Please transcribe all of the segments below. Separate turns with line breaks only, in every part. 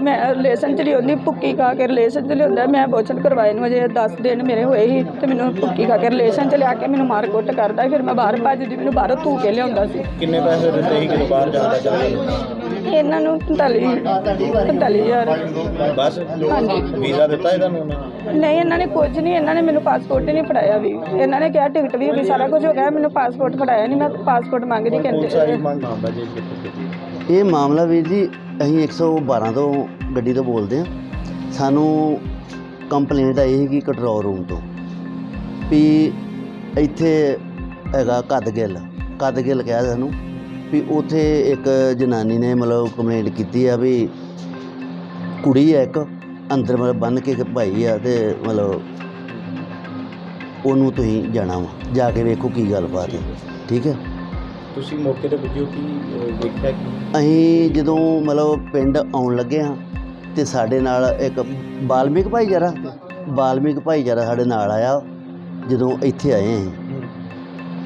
ਮੈਂ ਰਿਲੇਸ਼ਨ ਚ ਲਿਆਉਂਦੀ ਭੁੱਕੀ ਖਾ ਕੇ ਰਿਲੇਸ਼ਨ ਚ ਲਿਆਉਂਦਾ ਮੈਂ ਬੋਚਨ ਕਰਵਾਏ ਨੂੰ ਅਜੇ 10 ਦਿਨ ਮੇਰੇ ਹੋਏ ਸੀ ਤੇ ਮੈਨੂੰ ਭੁੱਕੀ ਖਾ ਕੇ ਰਿਲੇਸ਼ਨ ਚ ਲਿਆ ਕੇ ਮੈਨੂੰ ਮਾਰ ਕੁੱਟ ਕਰਦਾ ਫਿਰ ਮੈਂ ਬਾਹਰ ਭੱਜਦੀ ਮੈਨੂੰ ਬਾਹਰੋਂ ਧੂ ਕੇ ਲਿਆਉਂਦਾ ਸੀ।
ਕਿੰਨੇ ਪੈਸੇ ਦਿੱਤੇ ਸੀ ਜਦੋਂ ਬਾਹਰ ਜਾਂਦਾ ਚੱਲ
ਇਹਨਾਂ ਨੂੰ 45 45000
ਬਸ ਵੀਜ਼ਾ ਦਿੱਤਾ ਇਹਨਾਂ ਨੂੰ?
ਨਹੀਂ ਇਹਨਾਂ ਨੇ ਕੁਝ ਨਹੀਂ ਇਹਨਾਂ ਨੇ ਮੈਨੂੰ ਪਾਸਪੋਰਟ ਹੀ ਨਹੀਂ ਫੜਾਇਆ ਵੀ। ਇਹਨਾਂ ਨੇ ਕਿਹਾ ਟਿਕਟ ਵੀ ਹੋ ਗਈ ਸਾਰਾ ਕੁਝ ਹੋ ਗਿਆ ਮੈਨੂੰ ਪਾਸਪੋਰਟ ਫੜਾਇਆ ਨਹੀਂ ਮੈਂ ਪਾਸਪੋਰਟ ਮੰਗਦੀ ਕਹਿੰਦੇ
ਇਹ ਮਾਮਲਾ ਵੀਰ ਜੀ ਅਸੀਂ 112 ਤੋਂ ਗੱਡੀ ਤੋਂ ਬੋਲਦੇ ਹਾਂ। ਸਾਨੂੰ ਕੰਪਲੇਂਟ ਆਈ ਸੀਗੀ ਕੰਟਰੋਲ ਰੂਮ ਤੋਂ ਵੀ ਇੱਥੇ ਹੈਗਾ ਕਦਗਿੱਲ ਕਦਗਿੱਲ ਕਿਹਾ ਸਾਨੂੰ ਵੀ ਉੱਥੇ ਇੱਕ ਜਨਾਨੀ ਨੇ ਮਤਲਬ ਕੰਪਲੇਂਟ ਕੀਤੀ ਆ ਵੀ ਕੁੜੀ ਆ ਇੱਕ, ਅੰਦਰ ਮਤਲਬ ਬੰਨ ਕੇ ਇੱਕ ਭਾਈ ਆ ਤੇ ਮਤਲਬ ਉਹਨੂੰ ਤੁਸੀਂ ਜਾਣਾ ਵਾ। ਜਾ ਕੇ ਵੇਖੋ ਕੀ ਗੱਲਬਾਤ ਹੈ ਠੀਕ ਹੈ
ਤੁਸੀਂ ਮੌਕੇ ਤੇ ਪੁੱਜੋ ਕੀ ਅਹ, ਵੇਖਿਆ ਕੀ?
ਅਸੀਂ ਜਦੋਂ ਮਤਲਬ ਪਿੰਡ ਆਉਣ ਲੱਗੇ ਹਾਂ ਤੇ ਸਾਡੇ ਨਾਲ ਇੱਕ ਬਾਲਮਿਕ ਭਾਈਚਾਰਾ ਬਾਲਮਿਕ ਭਾਈਚਾਰਾ ਸਾਡੇ ਨਾਲ ਆਇਆ ਜਦੋਂ ਇੱਥੇ ਆਏ ਅਸੀਂ।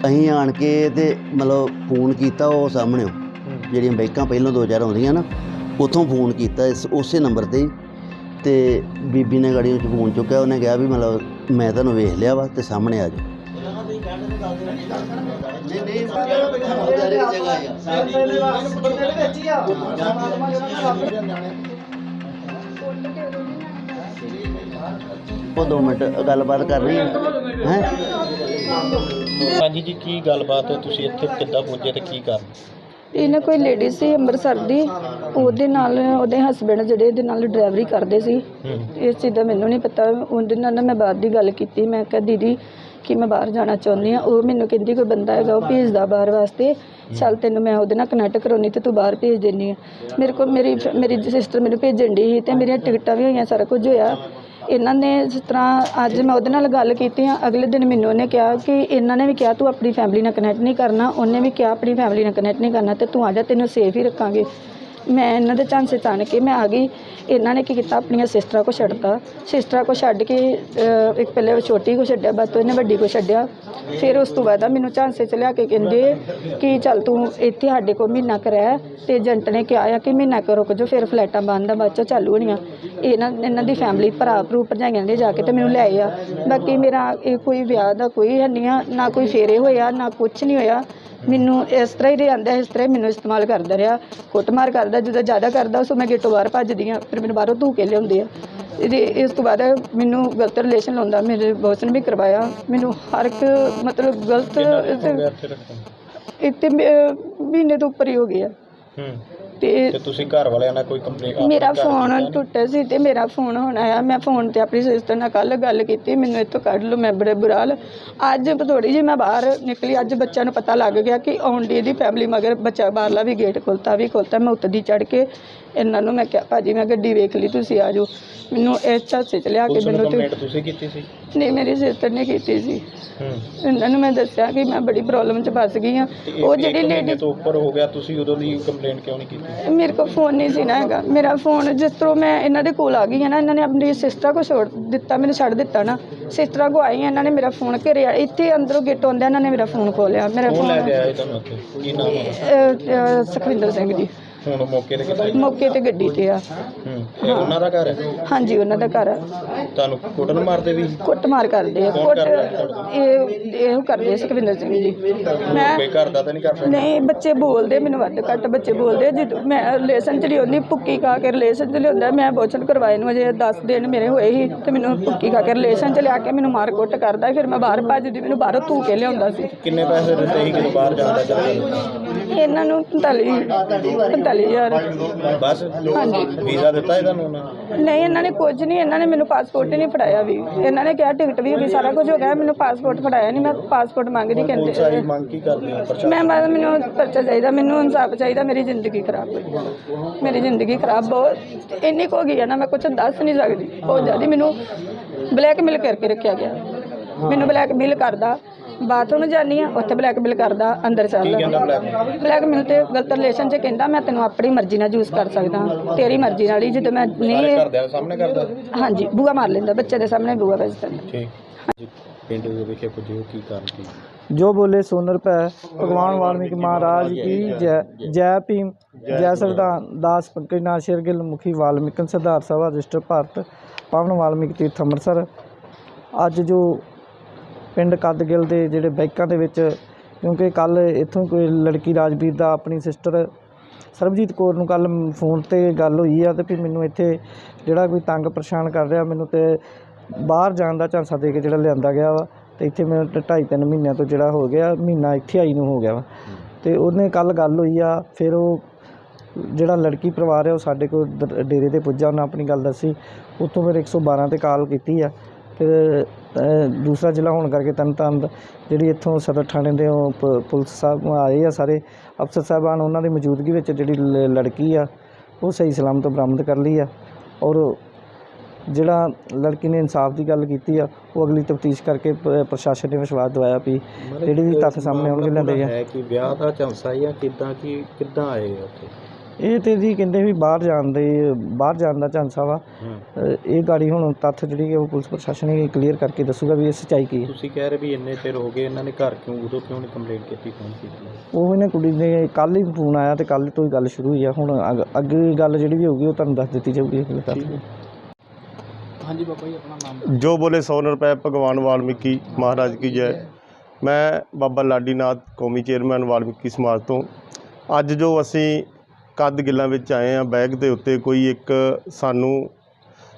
ਅਸੀਂ ਆਣ ਕੇ ਤੇ ਮਤਲਬ ਫੋਨ ਕੀਤਾ ਉਹ ਸਾਹਮਣੇ ਜਿਹੜੀਆਂ ਬਾਈਕਾਂ ਪਹਿਲਾਂ ਦੋ ਚਾਰ ਆਉਂਦੀਆਂ ਨਾ ਉਥੋਂ ਫੋਨ ਕੀਤਾ ਇਸ ਉਸੇ ਨੰਬਰ ਤੇ ਹੀ। ਤੇ ਬੀਬੀ ਨੇ ਗਾੜੀ 'ਚ ਫੋਨ ਚੁੱਕਿਆ ਉਹਨੇ ਕਿਹਾ ਵੀ ਮਤਲਬ ਮੈਂ ਤੁਹਾਨੂੰ ਵੇਖ ਲਿਆ ਵਾ ਤੇ ਸਾਹਮਣੇ ਆ ਉਹ ਦੋ ਮਿੰਟ ਗੱਲਬਾਤ ਕਰਨੀ ਹੈ। ਹੈ?
ਹਾਂਜੀ ਜੀ ਕੀ ਗੱਲਬਾਤ ਹੈ? ਤੁਸੀਂ ਇੱਥੇ ਕਿੱਦਾਂ ਪਹੁੰਚੇ ਤੇ ਕੀ ਕਰਨ?
ਇਹਨਾਂ ਕੋਈ ਲੇਡੀ ਸੀ ਅੰਮ੍ਰਿਤਸਰ ਦੀ। ਉਹਦੇ ਨਾਲ ਉਹਦੇ ਹਸਬੰਡ ਜਿਹੜੇ ਇਹਦੇ ਨਾਲ ਡਰਾਈਵਰੀ ਕਰਦੇ ਸੀ। ਇਸ ਚੀਜ਼ ਦਾ ਮੈਨੂੰ ਨਹੀਂ ਪਤਾ। ਉਹਦੇ ਨਾਲ ਨਾ ਮੈਂ ਬਾਹਰ ਦੀ ਗੱਲ ਕੀਤੀ। ਮੈਂ ਕਿਹਾ ਦੀਦੀ ਕਿ ਮੈਂ ਬਾਹਰ ਜਾਣਾ ਚਾਹੁੰਦੀ ਆ ਉਹ ਮੈਨੂੰ ਕਹਿੰਦੀ, ਕੋਈ ਬੰਦਾ ਹੈਗਾ, ਉਹ ਭੇਜਦਾ ਬਾਹਰ ਵਾਸਤੇ। ਚੱਲ ਤੈਨੂੰ ਮੈਂ ਉਹਦੇ ਨਾਲ ਕਨੈਕਟ ਕਰਾਉਣੀ ਤੇ ਤੂੰ ਬਾਹਰ ਭੇਜ ਦਿੰਨੀ ਆ। ਮੇਰੇ ਕੋਲ ਮੇਰੀ ਮੇਰੀ ਸਿਸਟਰ ਮੈਨੂੰ ਭੇਜਣ ਦੀ ਸੀ ਤੇ ਮੇਰੀਆਂ ਟਿਕਟਾਂ ਵੀ ਹੋਈਆਂ, ਸਾਰਾ ਕੁਝ ਹੋਇਆ। ਇਹਨਾਂ ਨੇ ਜਿਸ ਤਰ੍ਹਾਂ ਅੱਜ ਮੈਂ ਉਹਦੇ ਨਾਲ ਗੱਲ ਕੀਤੀ ਆ ਅਗਲੇ ਦਿਨ ਮੈਨੂੰ ਉਹਨੇ ਕਿਹਾ ਕਿ ਇਹਨਾਂ ਨੇ ਵੀ ਕਿਹਾ, ਤੂੰ ਆਪਣੀ ਫੈਮਿਲੀ ਨਾਲ ਕਨੈਕਟ ਨਹੀਂ ਕਰਨਾ। ਉਹਨੇ ਵੀ ਕਿਹਾ, ਆਪਣੀ ਫੈਮਿਲੀ ਨਾਲ ਕਨੈਕਟ ਨਹੀਂ ਕਰਨਾ ਤੇ ਤੂੰ ਆ ਜਾ, ਤੈਨੂੰ ਸੇਫ ਹੀ ਰੱਖਾਂਗੇ। ਮੈਂ ਇਹਨਾਂ ਦੇ ਝਾਂਸੇ ਤਾਣ ਕੇ ਮੈਂ ਆ ਗਈ। ਇਹਨਾਂ ਨੇ ਕੀ ਕੀਤਾ? ਆਪਣੀਆਂ ਸਿਸਟਰਾਂ ਕੋ ਛੱਡਤਾ। ਸਿਸਟਰਾਂ ਕੋ ਛੱਡ ਕੇ ਅਹ, ਇੱਕ ਪਹਿਲੇ ਛੋਟੀ ਕੋ ਛੱਡਿਆ ਬਾਅਦ ਤੋਂ ਇਹਨੇ ਵੱਡੀ ਕੋ ਛੱਡਿਆ। ਫਿਰ ਉਸ ਤੋਂ ਬਾਅਦ ਆ ਮੈਨੂੰ ਝਾਂਸੇ ਚ ਲਿਆ ਕੇ ਕਹਿੰਦੇ ਕਿ ਚੱਲ ਤੂੰ ਇੱਥੇ ਸਾਡੇ ਕੋ ਮਹੀਨਾ ਕੁ ਰਹਿ ਤੇ ਏਜੰਟ ਨੇ ਕਿਹਾ ਆ ਕਿ ਮਹੀਨਾ ਕੁ ਰੁਕ ਜਾ ਫਿਰ ਫਲੈਟਾਂ ਬੰਦ ਆ ਬਾਅਦ 'ਚੋਂ ਚਾਲੂ ਹੋਣੀਆਂ। ਇਹਨਾਂ ਇਹਨਾਂ ਦੀ ਫੈਮਿਲੀ ਭਰਾ ਭਰੂ ਭਰਜਾਈਆਂ ਦੇ ਜਾ ਕੇ ਤੇ ਮੈਨੂੰ ਲੈ ਆ। ਬਾਕੀ ਮੇਰਾ ਇਹ ਕੋਈ ਵਿਆਹ ਦਾ ਕੋਈ ਹੈ ਨਹੀਂ ਆ ਨਾ ਕੋਈ ਫੇਰੇ ਹੋਇਆ ਨਾ ਕੁਝ ਨਹੀਂ ਹੋਇਆ। ਮੈਨੂੰ ਇਸ ਤਰ੍ਹਾਂ ਹੀ ਰਹਿੰਦਾ ਇਸ ਤਰ੍ਹਾਂ ਹੀ ਮੈਨੂੰ ਇਸਤੇਮਾਲ ਕਰਦਾ ਰਿਹਾ ਕੁੱਟਮਾਰ ਕਰਦਾ ਜਦੋਂ ਜ਼ਿਆਦਾ ਕਰਦਾ ਉਸ ਮੈਂ ਗੇਟੋਂ ਬਾਹਰ ਭੱਜਦੀ ਆ ਫਿਰ ਮੈਨੂੰ ਬਾਹਰੋਂ ਧੂ ਕੇ ਲਿਆਉਂਦੇ ਆ। ਇਹਦੇ ਇਸ ਤੋਂ ਬਾਅਦ ਮੈਨੂੰ ਗਲਤ ਰਿਲੇਸ਼ਨ ਲਾਉਂਦਾ ਮੇਰੇ ਬੌਸ ਨੇ ਵੀ ਕਰਵਾਇਆ। ਮੈਨੂੰ ਹਰ ਇੱਕ ਮਤਲਬ ਗਲਤ
ਕਿੰਨਾ ਹੋ ਗਿਆ ਇੱਥੇ ਰੱਖਣ
ਇੱਥੇ ਮ- ਮਹੀਨੇ ਤੋਂ ਉੱਪਰ ਹੀ ਹੋ ਗਿਆ
ਹੂੰ।
ਤੇ
ਤੇ ਤੁਸੀਂ ਘਰ ਵਾਲਿਆਂ ਨਾਲ ਕੋਈ ਕੰਪਲੇਂਟ
ਮੇਰਾ ਫੋਨ ਟੁੱਟਿਆ ਸੀ ਤੇ ਮੇਰਾ ਫੋਨ ਹੁਣ ਆਇਆ। ਮੈਂ ਫੋਨ ਤੇ ਆਪਣੀ ਸਿਸਟਰ ਨਾਲ ਕੱਲ ਗੱਲ ਕੀਤੀ ਮੈਨੂੰ ਇੱਥੋਂ ਕੱਢ ਲਓ ਮੈਂ ਬੜੇ ਬੁਰਾ ਹਾਲ। ਅੱਜ ਥੋੜੀ ਜਿਹੀ ਮੈਂ ਬਾਹਰ ਨਿਕਲੀ ਅੱਜ ਬੱਚਿਆਂ ਨੂੰ ਪਤਾ ਲੱਗ ਗਿਆ ਕਿ ਆਉਣ ਦੀ ਫੈਮਿਲੀ ਮਗਰ ਬੱਚਾ ਬਾਹਰਲਾ ਵੀ ਗੇਟ ਖੁੱਲਤਾ ਵੀ ਖੁੱਲਤਾ। ਮੈਂ ਉੱਤਦੀ ਚੜ ਕੇ ਇਹਨਾਂ ਨੂੰ ਮੈਂ ਕਿਹਾ ਭਾਜੀ ਮੈਂ ਗੱਡੀ ਵੇਖ ਲਈ ਤੁਸੀਂ ਆ ਜਾਓ। ਮੈਨੂੰ ਇਸ ਝਾਸੇ ਚ ਲਿਆ ਕੇ ਮੈਨੂੰ
ਤੁਸੀਂ ਕੀਤੀ ਸੀ?
ਨਹੀਂ ਮੇਰੀ ਸਿਸਟਰ ਨੇ ਕੀਤੀ ਸੀ।
ਹੂੰ
ਇਹਨਾਂ ਨੂੰ ਮੈਂ ਦੱਸਿਆ ਕਿ ਮੈਂ ਬੜੀ ਪ੍ਰੋਬਲਮ ਚ ਫਸ ਗਈ
ਇਹ
ਉਹ ਜਿਹੜੀ ਲੇਡੀ
ਤੋਂ ਉੱਪਰ ਹੋ ਗਿਆ ਤੁਸੀਂ ਉਦੋਂ ਦੀ ਕੰਪਲੇਂਟ ਕਿਉਂ ਨਹੀਂ ਕੀਤੀ?
ਮੇਰੇ ਕੋਲ ਫੋਨ ਨਹੀਂ ਸੀ ਨਾ ਹੈਗਾ। ਮੇਰਾ ਫੋਨ ਜਿਸ ਤਰ੍ਹਾਂ ਮੈਂ ਇਹਨਾਂ ਦੇ ਕੋਲ ਆ ਗਈ ਹਾਂ ਨਾ ਇਹਨਾਂ ਨੇ ਆਪਣੀ ਸਿਸਟਰ ਕੋ ਛੋੜ ਦਿੱਤਾ ਮੈਨੂੰ ਛੱਡ ਦਿੱਤਾ ਨਾ। ਸਿਸਟਰਾਂ ਕੋ ਆਈ ਹਾਂ, ਇਹਨਾਂ ਨੇ ਮੇਰਾ ਫੋਨ ਘੇਰਿਆ ਇੱਥੇ ਅੰਦਰੋਂ ਗੇਟੋਂ ਆਉਂਦਿਆਂ ਇਹਨਾਂ ਨੇ ਮੇਰਾ ਫੋਨ ਖੋਲਿਆ ਮੇਰਾ
ਕੌਣ ਲੈ
ਫੋਨ
ਕੇ ਆਇਆ ਤੁਹਾਨੂੰ ਉੱਥੇ? ਕੀ ਨਾਮ ਹੈ
ਸੁਖਵਿੰਦਰ ਸਿੰਘ ਜੀ।
ਹੁਣ ਮੌਕੇ ਤੇ ਕਿੱਥੇ?
ਮੌਕੇ ਤੇ ਗੱਡੀ ਤੇ ਆ।
ਹੂੰ ਇਹ ਉਹਨਾਂ ਦਾ ਘਰ ਹੈ?
ਹਾਂਜੀ ਉਹਨਾਂ ਦਾ ਘਰ ਆ।
ਤੁਹਾਨੂੰ ਕੁੱਟਣ ਮਾਰਦੇ ਵੀ?
ਕੁੱਟਮਾਰ ਕਰਦੇ ਆ। ਕੁੱਟ ਇਹ ਇਹੋ ਕਰਦੇ ਸੁਖਵਿੰਦਰ ਸਿੰਘ ਜੀ। ਮੈਂ
ਕੋਈ ਘਰ ਦਾ ਤਾਂ ਨਹੀਂ ਕਰ ਸਕਦਾ?
ਨਹੀਂ ਬੱਚੇ ਬੋਲਦੇ ਮੈਨੂੰ ਵੱਧ ਘੱਟ ਬੱਚੇ ਬੋਲਦੇ ਜਦੋਂ ਮੈਂ ਰਿਲੇਸ਼ਨ ਚ ਲਿਆਉਂਦੀ ਭੁੱਕੀ ਖਾ ਕੇ ਰਿਲੇਸ਼ਨ ਚ ਲਿਆਉਂਦਾ। ਮੈਂ ਬੋਚਨ ਕਰਵਾਏ ਨੂੰ ਅਜੇ 10 ਦਿਨ ਮੇਰੇ ਹੋਏ ਸੀ ਤੇ ਮੈਨੂੰ ਭੁੱਕੀ ਖਾ ਕੇ ਰਿਲੇਸ਼ਨ ਚ ਲਿਆ ਕੇ ਮੈਨੂੰ ਮਾਰ ਕੁੱਟ ਕਰਦਾ। ਫਿਰ ਮੈਂ ਬਾਹਰ ਭੱਜਦੀ ਮੈਨੂੰ ਬਾਹਰੋਂ ਧੂ ਕੇ ਲਿਆਉਂਦਾ ਸੀ।
ਕਿੰਨੇ ਪੈਸੇ ਦਿੱਤੇ ਸੀ ਜਦੋਂ ਬਾਹਰ ਜਾਂਦਾ ਚੱਲ
ਇਹਨਾਂ ਨੂੰ 45 45000
ਬਸ ਵੀਜ਼ਾ ਦਿੱਤਾ ਇਹਨਾਂ ਨੂੰ ਉਹਨਾਂ ਨੇ?
ਨਹੀਂ ਇਹਨਾਂ ਨੇ ਕੁਝ ਨਹੀਂ ਇਹਨਾਂ ਨੇ ਮੈਨੂੰ ਪਾਸਪੋਰਟ ਹੀ ਨਹੀਂ ਫੜਾਇਆ ਵੀ। ਇਹਨਾਂ ਨੇ ਕਿਹਾ ਟਿਕਟ ਵੀ ਹੋ ਗਈ ਸਾਰਾ ਕੁਝ ਹੋ ਗਿਆ ਮੈਨੂੰ ਪਾਸਪੋਰਟ ਫੜਾਇਆ ਨਹੀਂ ਮੈਂ ਪਾਸਪੋਰਟ ਮੰਗਦੀ
ਪੁਲਿਸ ਆਈ
ਕਹਿੰਦੇ
ਮੰਗ ਕੀ ਕਰਦੀ ਹੈ? ਪ੍ਰਸ਼ਾਸਨ
ਮੈਂ ਬਸ ਮੈਨੂੰ ਪਰਚਾ ਚਾਹੀਦਾ ਮੈਨੂੰ ਇਨਸਾਫ ਚਾਹੀਦਾ ਮੇਰੀ ਜ਼ਿੰਦਗੀ ਖਰਾਬ ਹੋਈ। ਮੇਰੀ ਜ਼ਿੰਦਗੀ ਖਰਾਬ ਬਹੁਤ ਇੰਨੀ ਕੁ ਹੋ ਗਈ ਹੈ ਨਾ ਮੈਂ ਕੁਝ ਦੱਸ ਨਹੀਂ ਸਕਦੀ। ਬਹੁਤ ਜ਼ਿਆਦਾ ਮੈਨੂੰ ਬਲੈਕਮੇਲ ਕਰਕੇ ਰੱਖਿਆ ਗਿਆ। ਮੈਨੂੰ ਬਲੈਕਮੇਲ ਕਰਦਾ। ਬਾਥਰੂਮ ਜਾਨੀ ਆ ਉੱਥੇ ਬਲੈਕਮੇਲ ਕਰਦਾ ਅੰਦਰ ਚੱਲ
ਕੀ ਕਹਿੰਦਾ ਬਲੈਕ
ਬਲੈਕਮੇਲ ਤੇ ਗਲਤ ਰਿਲੇਸ਼ਨ 'ਚ ਕਹਿੰਦਾ ਮੈਂ ਤੈਨੂੰ ਆਪਣੀ ਮਰਜ਼ੀ ਨਾਲ ਯੂਜ਼ ਕਰ ਸਕਦਾ ਤੇਰੀ ਮਰਜ਼ੀ ਨਾਲ ਹੀ ਜਦੋਂ ਮੈਂ
ਸਾਰੇ
ਨਹੀਂ
ਘਰਦਿਆਂ ਦੇ ਸਾਹਮਣੇ ਕਰਦਾ?
ਹਾਂਜੀ ਬੂਆ ਮਾਰ ਲੈਂਦਾ ਬੱਚੇ ਦੇ ਸਾਹਮਣੇ ਬੂਆ ਵੱਜਦਾ
ਠੀਕ। ਜੀ ਪਿੰਡ ਦੇ ਵਿਖੇ ਪੁੱਜੇ ਹੋ ਕੀ ਕਾਰਨ ਕੀ
ਜੋ ਬੋਲੇ ਸੋਨਰ ਪੈ ਭਗਵਾਨ ਵਾਲਮੀਕ ਮਹਾਰਾਜ ਕੀ ਜੈ ਜੈ ਭੀਮ ਜੈ ਸੰਵਿਧਾਨ ਦਾਸ ਪੰਕਜ ਨਾਥ ਸ਼ੇਰਗਿੱਲ ਮੁਖੀ ਵਾਲਮੀਕਨ ਸਿਧਾਰਥ ਸਭਾ ਰਜਿਸਟਰ ਭਾਰਤ ਪਾਵਨ ਵਾਲਮੀਕ ਤੀਰਥ ਅੰਮ੍ਰਿਤਸਰ। ਅੱਜ ਜੋ ਪਿੰਡ ਕੱਦਗਿੱਲ ਦੇ ਜਿਹੜੇ ਬਾਈਕਾਂ ਦੇ ਵਿੱਚ, ਕਿਉਂਕਿ ਕੱਲ੍ਹ ਇੱਥੋਂ ਕੋਈ ਲੜਕੀ ਰਾਜਵੀਰ ਦਾ ਆਪਣੀ ਸਿਸਟਰ ਸਰਬਜੀਤ ਕੌਰ ਨੂੰ ਕੱਲ੍ਹ ਫੋਨ ਤੇ ਗੱਲ ਹੋਈ ਆ ਅਤੇ ਵੀ ਮੈਨੂੰ ਇੱਥੇ ਜਿਹੜਾ ਕੋਈ ਤੰਗ ਪਰੇਸ਼ਾਨ ਕਰ ਰਿਹਾ, ਮੈਨੂੰ ਤੇ ਬਾਹਰ ਜਾਣ ਦਾ ਝਾਂਸਾ ਦੇ ਕੇ ਜਿਹੜਾ ਲਿਆਂਦਾ ਗਿਆ ਵਾ ਅਤੇ ਇੱਥੇ ਮੈਨੂੰ ਢਾਈ ਤਿੰਨ ਮਹੀਨਿਆਂ ਤੋਂ ਜਿਹੜਾ ਹੋ ਗਿਆ, ਮਹੀਨਾ ਇੱਥੇ ਆਈ ਨੂੰ ਹੋ ਗਿਆ ਵਾ। ਅਤੇ ਉਹਨੇ ਕੱਲ੍ਹ ਗੱਲ ਹੋਈ ਆ, ਫਿਰ ਉਹ ਜਿਹੜਾ ਲੜਕੀ ਪਰਿਵਾਰ ਹੈ ਉਹ ਸਾਡੇ ਕੋਲ ਡੇਰੇ ਤੇ ਪੁੱਜਾ, ਉਹਨੇ ਆਪਣੀ ਗੱਲ ਦੱਸੀ, ਉੱਥੋਂ ਫਿਰ 112 ਤੇ ਕਾਲ ਕੀਤੀ ਆ। ਫਿਰ ਦੂਸਰਾ ਜ਼ਿਲ੍ਹਾ ਹੋਣ ਕਰਕੇ ਤਰਨਤਾਰਨ ਦਾ ਜਿਹੜੀ ਇੱਥੋਂ ਸਦਰ ਥਾਣੇ ਦੇ ਉਹ ਪ- ਪੁਲਿਸ ਸਾਹਿਬ ਆਏ ਆ ਸਾਰੇ ਅਫਸਰ ਸਾਹਿਬਾਨ ਉਹਨਾਂ ਦੀ ਮੌਜੂਦਗੀ ਵਿੱਚ ਜਿਹੜੀ ਲ- ਲੜਕੀ ਆ ਉਹ ਸਹੀ ਸਲਾਮਤ ਬਰਾਮਦ ਕਰ ਲਈ ਆ। ਔਰ ਜਿਹੜਾ ਲੜਕੀ ਨੇ ਇਨਸਾਫ ਦੀ ਗੱਲ ਕੀਤੀ ਆ ਉਹ ਅਗਲੀ ਤਫਤੀਸ਼ ਕਰਕੇ ਪ- ਪ੍ਰਸ਼ਾਸਨ ਨੇ ਵਿਸ਼ਵਾਸ ਦਿਵਾਇਆ ਵੀ ਜਿਹੜੀ ਵੀ ਤੱਥ ਸਾਹਮਣੇ ਆਉਣਗੇ ਲਿਆਂਦੇ ਆ
ਹੈ ਕਿ ਵਿਆਹ ਦਾ ਝਾਂਸਾ ਜਾਂ ਕਿੱਦਾਂ ਕਿ ਕਿੱਦਾਂ ਆਏ ਉੱਥੇ?
ਇਹ ਤੇ ਜੀ ਕਹਿੰਦੇ ਵੀ ਬਾਹਰ ਜਾਣ ਦੇ ਬਾਹਰ ਜਾਣ ਦਾ ਝਾਂਸਾ ਵਾ। ਅ, ਇਹ ਗਾੜੀ ਹੁਣ ਤੱਥ ਜਿਹੜੀ ਹੈ ਉਹ ਪੁਲਿਸ ਪ੍ਰਸ਼ਾਸਨ ਹੀ ਕਲੀਅਰ ਕਰਕੇ ਦੱਸੂਗਾ ਵੀ ਇਹ ਸੱਚਾਈ ਕੀ ਹੈ
ਤੁਸੀਂ ਕਹਿ ਰਹੇ ਵੀ ਇੰਨੇ ਚਿਰ ਹੋ ਗਏ ਇਹਨਾਂ ਨੇ ਘਰ ਕਿਉਂ ਉਦੋਂ ਕਿਉਂ ਨਹੀਂ ਕੰਪਲੇਂਟ ਕੀਤੀ ਫੋਨ ਕੀਤੀ
ਉਹ ਇਹਨੇ ਕੁੜੀ ਨੇ ਕੱਲ ਹੀ ਫੋਨ ਆਇਆ ਤੇ ਕੱਲ ਤੋਂ ਹੀ ਗੱਲ ਸ਼ੁਰੂ ਹੋਈ ਆ। ਹੁਣ ਅੱਗ- ਅੱਗੇ ਗੱਲ ਜਿਹੜੀ ਵੀ ਹੋਊਗੀ ਉਹ ਤੁਹਾਨੂੰ ਦੱਸ ਦਿੱਤੀ ਜਾਊਗੀ ਅਗਲੇ ਤੱਕ
ਹਾਂਜੀ ਬਾਬਾ ਜੀ ਆਪਣਾ ਨਾਮ
ਜੋ ਬੋਲੇ ਸੌ ਰੁਪਏ ਭਗਵਾਨ ਵਾਲਮੀਕੀ ਮਹਾਰਾਜ ਕੀ ਜੈ। ਮੈਂ ਬਾਬਾ ਲਾਡੀਨਾਥ ਕੌਮੀ ਚੇਅਰਮੈਨ ਵਾਲਮੀਕੀ ਸਮਾਜ ਤੋਂ। ਅੱਜ ਜੋ ਅਸੀਂ ਕੱਦ ਗਿੱਲਾਂ ਵਿੱਚ ਆਏ ਆ, ਬੈਗ ਦੇ ਉੱਤੇ ਕੋਈ ਇੱਕ ਸਾਨੂੰ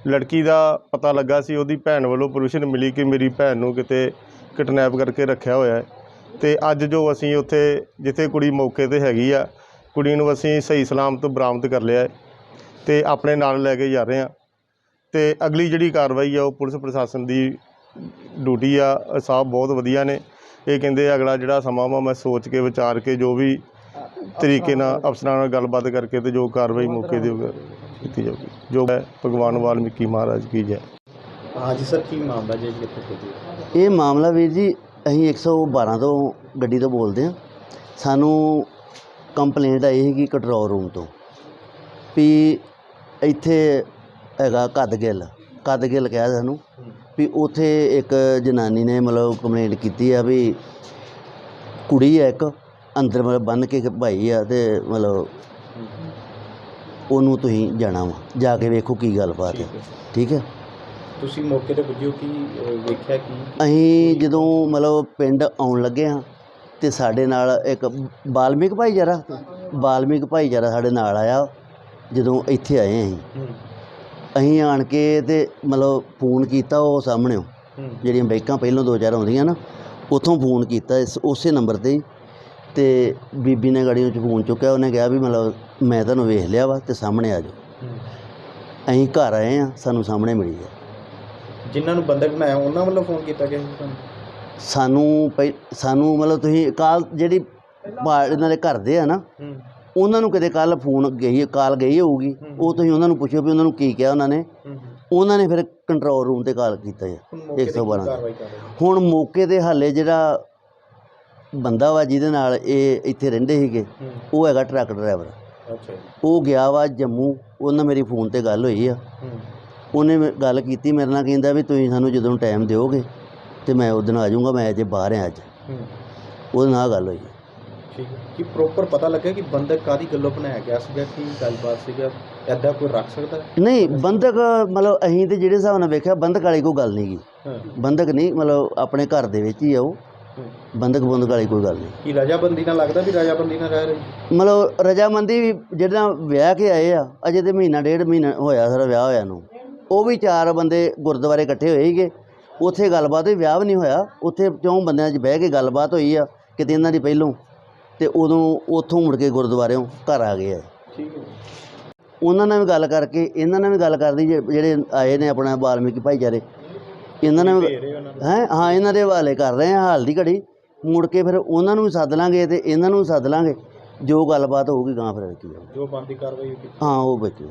ਲੜਕੀ ਦਾ ਪਤਾ ਲੱਗਾ ਸੀ, ਉਹਦੀ ਭੈਣ ਵੱਲੋਂ ਪਰਮਿਸ਼ਨ ਮਿਲੀ ਕਿ ਮੇਰੀ ਭੈਣ ਨੂੰ ਕਿਤੇ ਕਿਡਨੈਪ ਕਰਕੇ ਰੱਖਿਆ ਹੋਇਆ ਹੈ। ਤੇ ਅੱਜ ਜੋ ਅਸੀਂ ਉੱਥੇ, ਜਿੱਥੇ ਕੁੜੀ ਮੌਕੇ ਤੇ ਹੈਗੀ ਆ, ਕੁੜੀ ਨੂੰ ਅਸੀਂ ਸਹੀ ਸਲਾਮਤ ਬਰਾਮਦ ਕਰ ਲਿਆ ਹੈ ਤੇ ਆਪਣੇ ਨਾਲ ਲੈ ਕੇ ਜਾ ਰਹੇ ਆ ਤੇ ਅਗਲੀ ਜਿਹੜੀ ਕਾਰਵਾਈ ਆ, ਉਹ ਪੁਲਿਸ ਪ੍ਰਸ਼ਾਸਨ ਦੀ ਡਿਊਟੀ ਆ ਅ ਸਾਹਿਬ ਬਹੁਤ ਵਧੀਆ ਨੇ। ਇਹ ਕਹਿੰਦੇ ਅਗਲਾ ਜਿਹੜਾ ਸਮਾਂ ਵਾ, ਮੈਂ ਸੋਚ ਕੇ ਵਿਚਾਰ ਕੇ ਜੋ ਵੀ ਤਰੀਕੇ ਨਾਲ ਅਫਸਰਾਂ ਨਾਲ ਗੱਲਬਾਤ ਕਰਕੇ ਤੇ ਜੋ ਕਾਰਵਾਈ ਮੌਕੇ ਦੀ ਕੀਤੀ ਜਾਊਗੀ। ਜੋ ਹੈ ਭਗਵਾਨ ਵਾਲਮੀਕੀ ਮਹਾਰਾਜ ਕੀ ਜੈ।
ਹਾਂਜੀ ਸਰ ਕੀ ਮਾਮਲਾ ਜੀ ਕਿੱਥੇ ਪੁੱਜੇ
ਇਹ ਮਾਮਲਾ ਵੀਰ ਜੀ ਅਸੀਂ 112 ਤੋਂ ਗੱਡੀ ਤੋਂ ਬੋਲਦੇ ਹਾਂ। ਸਾਨੂੰ ਕੰਪਲੇਂਟ ਆਈ ਸੀਗੀ ਕੰਟਰੋਲ ਰੂਮ ਤੋਂ ਵੀ ਇੱਥੇ ਹੈਗਾ ਕਦਗਿੱਲ ਕਦਗਿੱਲ ਕਿਹਾ ਸਾਨੂੰ ਵੀ ਉੱਥੇ ਇੱਕ ਜਨਾਨੀ ਨੇ ਮਤਲਬ ਕੰਪਲੇਂਟ ਕੀਤੀ ਆ ਵੀ ਕੁੜੀ ਆ ਇੱਕ। ਅੰਦਰ ਮਤਲਬ ਬੰਨ ਕੇ ਭਾਈ ਆ ਤੇ ਮਤਲਬ ਉਹਨੂੰ ਤੁਸੀਂ ਜਾਣਾ ਵਾ ਜਾ ਕੇ ਵੇਖੋ ਕੀ ਗੱਲਬਾਤ ਹੈ
ਠੀਕ ਹੈ।
ਠੀਕ ਹੈ?
ਤੁਸੀਂ ਮੌਕੇ ਤੇ ਪੁੱਜੇ ਹੋ ਕੀ ਵੇਖਿਆ ਕੀ?
ਅਸੀਂ ਜਦੋਂ ਮਤਲਬ ਪਿੰਡ ਆਉਣ ਲੱਗੇ ਹਾਂ ਤੇ ਸਾਡੇ ਨਾਲ ਇੱਕ ਬਾਲਮਿਕ ਭਾਈਚਾਰਾ ਬਾਲਮਿਕ ਭਾਈਚਾਰਾ ਸਾਡੇ ਨਾਲ ਆਇਆ ਜਦੋਂ ਇੱਥੇ ਆਏ ਅਸੀਂ। ਅਸੀਂ ਆਣ ਕੇ ਤੇ ਮਤਲਬ ਫੋਨ ਕੀਤਾ ਉਹ ਸਾਹਮਣੇੋਂ ਜਿਹੜੀਆਂ ਬਾਈਕਾਂ ਪਹਿਲਾਂ ਦੋ ਚਾਰ ਆਉਂਦੀਆਂ ਨਾ ਉੱਥੋਂ ਫੋਨ ਕੀਤਾ ਇਸ ਉਸੇ ਨੰਬਰ ਤੇ ਤੇ ਬੀਬੀ ਨੇ ਗਾੜੀਆਂ 'ਚ ਫੋਨ ਚੁੱਕਿਆ ਉਹਨੇ ਕਿਹਾ ਵੀ ਮਤਲਬ ਮੈਂ ਤੁਹਾਨੂੰ ਵੇਖ ਲਿਆ ਵਾ ਤੇ ਸਾਹਮਣੇ ਆ ਜਾਓ। ਅਸੀਂ ਘਰ ਆਏ ਆ ਸਾਨੂੰ ਸਾਹਮਣੇ ਮਿਲੀ ਆ
ਜਿਨ੍ਹਾਂ ਨੂੰ ਬੰਦਕ ਬਣਾਇਆ ਉਹਨਾਂ ਵੱਲੋਂ ਫੋਨ ਕੀਤਾ ਗਿਆ ਸੀ ਤੁਹਾਨੂੰ
ਸਾਨੂੰ ਪਹਿ ਸਾਨੂੰ ਮਤਲਬ ਤੁਸੀਂ ਕਾਲ ਜਿਹੜੀ ਪਾ- ਇਹਨਾਂ ਦੇ ਘਰ ਦੇ ਆ ਨਾ
ਹੂੰ
ਉਹਨਾਂ ਨੂੰ ਕਿਤੇ ਕੱਲ ਫੋਨ ਗਈ ਕਾਲ ਗਈ ਹੋਊਗੀ ਉਹ ਤੁਸੀਂ ਉਹਨਾਂ ਨੂੰ ਪੁੱਛੋ ਵੀ ਉਹਨਾਂ ਨੂੰ ਕੀ ਕਿਹਾ ਉਹਨਾਂ ਨੇ
ਹੂੰ ਹੂੰ।
ਉਹਨਾਂ ਨੇ ਫਿਰ ਕੰਟਰੋਲ ਰੂਮ ਤੇ ਕਾਲ ਕੀਤਾ ਹੈ
ਹੁਣ ਮੌਕੇ ਤੇ ਕੀ
112
ਕਾਰਵਾਈ ਕਰ ਰਹੇ ਹੋ?
ਹੁਣ ਮੌਕੇ ਤੇ ਹਾਲੇ ਜਿਹੜਾ ਬੰਦਾ ਵਾ ਜਿਹਦੇ ਨਾਲ ਇਹ ਇੱਥੇ ਰਹਿੰਦੇ ਸੀਗੇ ਉਹ ਹੈਗਾ ਟਰੱਕ ਡਰਾਈਵਰ।
ਅੱਛਾ
ਉਹ ਗਿਆ ਵਾ ਜੰਮੂ ਉਹਨਾਂ ਮੇਰੀ ਫੋਨ ਤੇ ਗੱਲ ਹੋਈ ਆ। ਉਹਨੇ ਮੇ- ਗੱਲ ਕੀਤੀ ਮੇਰੇ ਨਾਲ ਕਹਿੰਦਾ ਵੀ ਤੁਸੀਂ ਸਾਨੂੰ ਜਦੋਂ ਟਾਈਮ ਦਿਓਗੇ ਤੇ ਮੈਂ ਉਦੋਂ ਆ ਜਾਊਂਗਾ ਮੈਂ ਅਜੇ ਬਾਹਰ ਆ ਅੱਜ। ਉਹਦੇ ਨਾਲ ਗੱਲ ਹੋਈ।
ਠੀਕ ਹੈ। ਕੀ ਪ੍ਰੋਪਰ ਪਤਾ ਲੱਗਾ ਕਿ ਬੰਦਕ ਕਾਦੀ ਗੱਲੋਂ ਬਣਾਇਆ ਗਿਆ ਸੀਗਾ ਕੀ ਗੱਲਬਾਤ ਸੀਗਾ? ਐਦਾਂ ਕੋਈ ਰੱਖ ਸਕਦਾ? ਹੈ?
ਨਹੀਂ ਬੰਦਕ ਮਤਲਬ ਅਸੀਂ ਤੇ ਜਿਹੜੇ ਹਿਸਾਬ ਨਾਲ ਵੇਖਿਆ ਬੰਦਕ ਵਾਲੀ ਕੋਈ ਗੱਲ ਨਹੀਂ ਗੀ।
ਹਾਂ।
ਬੰਦਕ ਨਹੀਂ ਮਤਲਬ ਆਪਣੇ ਘਰ ਦੇ ਵਿੱਚ ਹੀ ਆ ਉਹ। ਬੰਦਕ ਬੰਦਕ ਵਾਲੀ ਕੋਈ ਗੱਲ ਨਹੀਂ।
ਕੀ ਰਜਾਬੰਦੀ ਨਾਲ ਲੱਗਦਾ ਵੀ ਰਜਾਬੰਦੀ ਨਾਲ ਰਹਿ ਰਹੀ?
ਮਤਲਬ ਰਜਾਮੰਦੀ ਵੀ ਜਿਹੜਾ ਵਿਆਹ ਕੇ ਆਏ ਆ ਅਜੇ ਤੇ ਮਹੀਨਾ ਡੇਢ ਮਹੀਨਾ ਹੋਇਆ ਸਾਰਾ ਵਿਆਹ ਹੋਇਆ ਨੂੰ। ਉਹ ਵੀ ਚਾਰ ਬੰਦੇ ਗੁਰਦੁਆਰੇ ਇਕੱਠੇ ਹੋਏ ਸੀਗੇ। ਉੱਥੇ ਗੱਲਬਾਤ ਹੋਈ ਵਿਆਹ ਵੀ ਨਹੀਂ ਹੋਇਆ। ਉੱਥੇ ਚੌਂ ਬੰਦਿਆਂ 'ਚ ਬਹਿ ਕੇ ਗੱਲਬਾਤ ਹੋਈ ਆ ਕਿਤੇ ਇਹਨਾਂ ਦੀ ਪਹਿਲੋਂ। ਤੇ ਉਦੋਂ ਉੱਥੋਂ ਮੁੜ ਕੇ ਗੁਰਦੁਆਰਿਓਂ ਘਰ ਆ ਗਏ ਆ।
ਠੀਕ ਹੈ
ਉਹਨਾਂ ਨਾਲ ਵੀ ਗੱਲ ਕਰਕੇ ਇਹਨਾਂ ਨਾਲ ਵੀ ਗੱਲ ਕਰਦੀ ਜਿਹੜੇ ਆਏ ਨੇ ਆਪਣਾ ਬਾਲਮੀਕੀ ਭਾਈਚਾਰੇ। ਇਹਨਾਂ
ਨੂੰ
ਹੈਂ ਹਾਂ? ਇਹਨਾਂ ਦੇ ਹਵਾਲੇ ਕਰ ਰਹੇ ਆ ਹਾਲ ਦੀ ਘੜੀ। ਮੁੜ ਕੇ ਫਿਰ ਉਹਨਾਂ ਨੂੰ ਵੀ ਸੱਦ ਲਾਂਗੇ ਤੇ ਇਹਨਾਂ ਨੂੰ ਵੀ ਸੱਦ ਲਾਂਗੇ। ਜੋ ਗੱਲਬਾਤ ਹੋਊਗੀ ਗਾਂ ਫਿਰ ਕੀ।
ਜੋ ਬੰਦੀ ਕਾਰਵਾਈ
ਹਾਂ ਉਹ ਬੱਚੇ